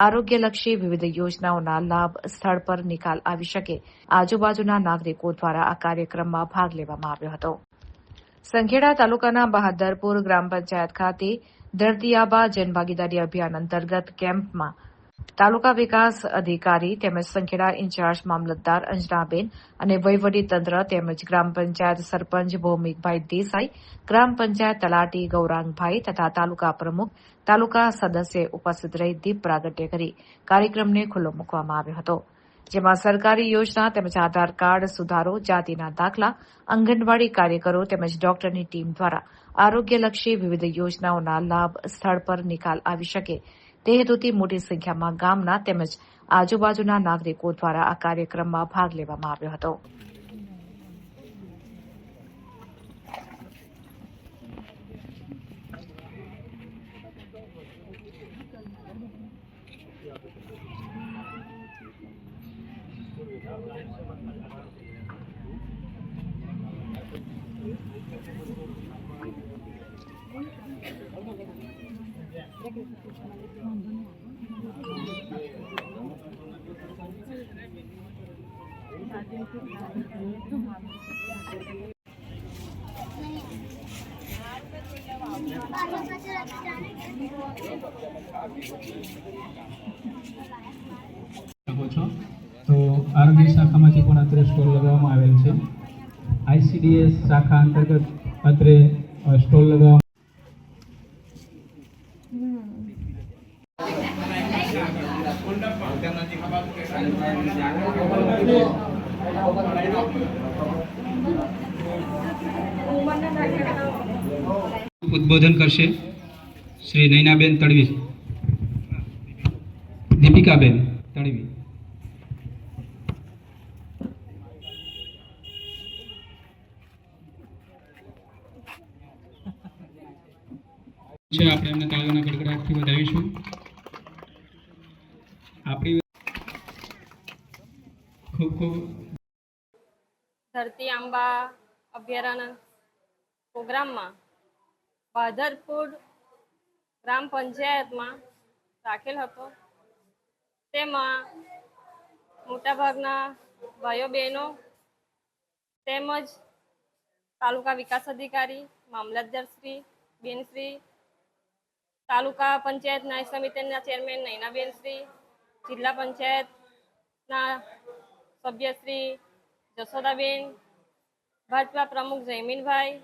આરોગ્યલક્ષી વિવિધ યોજનાઓના લાભ સ્થળ પર નિકાલ આવી શકે. આજુબાજુના નાગરિકો દ્વારા આ કાર્યક્રમમાં ભાગ લેવામાં આવ્યો હતો. સંખેડા તાલુકાના બહાદરપુર ગ્રામ પંચાયત ખાતે ધરતીઆબા જનભાગીદારી અભિયાન અંતર્ગત કેમ્પમાં તાલુકા વિકાસ અધિકારી તેમજ સંખેડા ઇન્ચાર્જ મામલતદાર અંજનાબેન અને તંત્ર તેમજ ગ્રામ પંચાયત સરપંચ ભૌમિકભાઈ દેસાઈ, ગ્રામ પંચાયત તલાટી ગૌરાંગભાઈ તથા તાલુકા પ્રમુખ, તાલુકા સદસ્ય ઉપસ્થિત રહી દીપ પ્રાગટ્ય કરી કાર્યક્રમને ખુલ્લો મૂકવામાં આવ્યો હતો. જેમાં સરકારી યોજના તેમજ આધાર કાર્ડ સુધારો, જાતિના દાખલા, આંગણવાડી કાર્યકરો તેમજ ડોક્ટરની ટીમ દ્વારા આરોગ્યલક્ષી વિવિધ યોજનાઓના લાભ સ્થળ પર નિકાલ આવી શકે તે હેતુથી મોટી સંખ્યામાં ગામના તેમજ આજુબાજુના નાગરિકો દ્વારા આ કાર્યક્રમમાં ભાગ લેવામાં આવ્યો હતો. Thank છો તો આરોગ્ય શાખામાંથી પણ અત્રે સ્ટોલ લગાવવામાં આવેલ છે. આઈસીડીએસ શાખા અંતર્ગત અત્રે સ્ટોલ લગાવવામાં ઉદ્બોધન કરશે શ્રી નૈનાબેન તડવી દીપિકાબેન તડવી. છે, આપણે એમને તાળીઓના ગડગડાટથી વધાવીશું. આપણી ખૂબ ખૂબ ધરતી આંબા અભયારણ્ય પ્રોગ્રામમાં બાધરપુર ગ્રામ પંચાયતમાં રાખેલ હતો. તેમાં મોટાભાગના ભાઈઓ બહેનો તેમજ તાલુકા વિકાસ અધિકારી, મામલતદારશ્રી, બેનશ્રી તાલુકા પંચાયત ન્યાય સમિતિના ચેરમેન નૈનાબેન શ્રી જિલ્લા પંચાયતના સભ્યશ્રી જશોદાબેન, ભાજપા પ્રમુખ જયમીનભાઈ,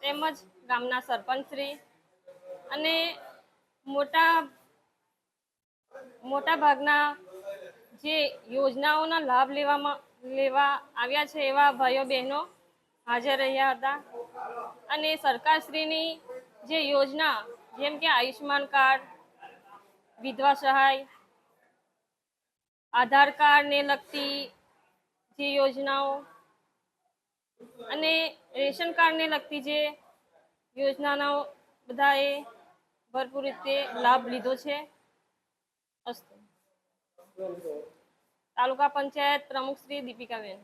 તેમજ ગામના સરપંચશ્રી અને મોટા મોટા ભાગના જે યોજનાઓના લાભ લેવામાં લેવા આવ્યા છે એવા ભાઈઓ બહેનો હાજર રહ્યા હતા. અને સરકારશ્રીની જે યોજના જેમ કે આયુષ્યમાન કાર્ડ, વિધવા સહાય, આધાર કાર્ડને લગતી જે યોજનાઓ અને રેશન કાર્ડને લગતી જે યોજનાનો બધાએ ભરપૂર રીતે લાભ લીધો છે. અસ્તુ. તાલુકા પંચાયત પ્રમુખ શ્રી દીપિકાબેન